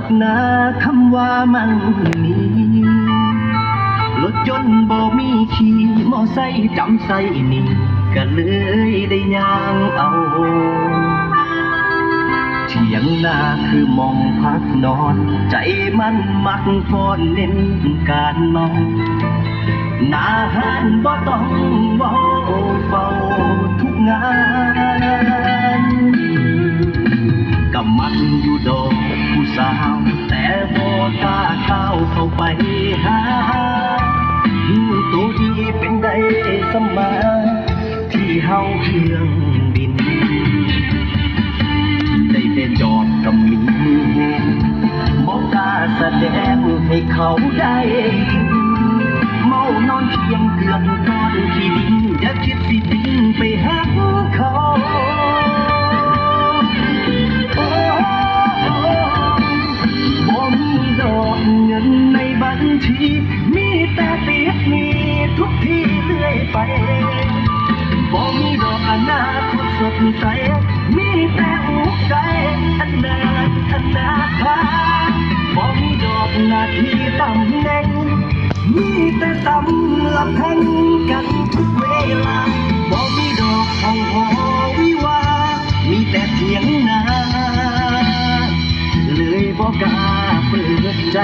อกนาคำว่ามันมีรถยนต์บ่มีขี่มอไซค์จำใส่นี่ก็เลยได้ย่างเอาเถียงนาคือมองพักนอน ใจมันมักพอนเน้นการเมาหนาหันบ่ต้องเว้าเฝ้าทุกงานกับมันอยู่ดอก สาว แต่บ่กล้าเข้าเข้าไปหาตัวดีเป็นได้สมาที่เฮาเพียงบิน ได้แต่จอดกับมีบอกกล้าแสดงให้เขาได้เมานอนเพียงเกือบนอนที่ดินอย่าคิดสิบิ ที มีแต่เสียมีทุกทีเรื่อยไปบ่มีดอกอนาคตสดใส มีแต่หัวใจอันนาอันนาคาบ่มีดอกนาทีตำแหน่งมีแต่ตำลัะพันกันทุกเวลาบ่มีดอกทองหอวิวา มีแต่เสียงนาเลยบอกกาเปิดใจ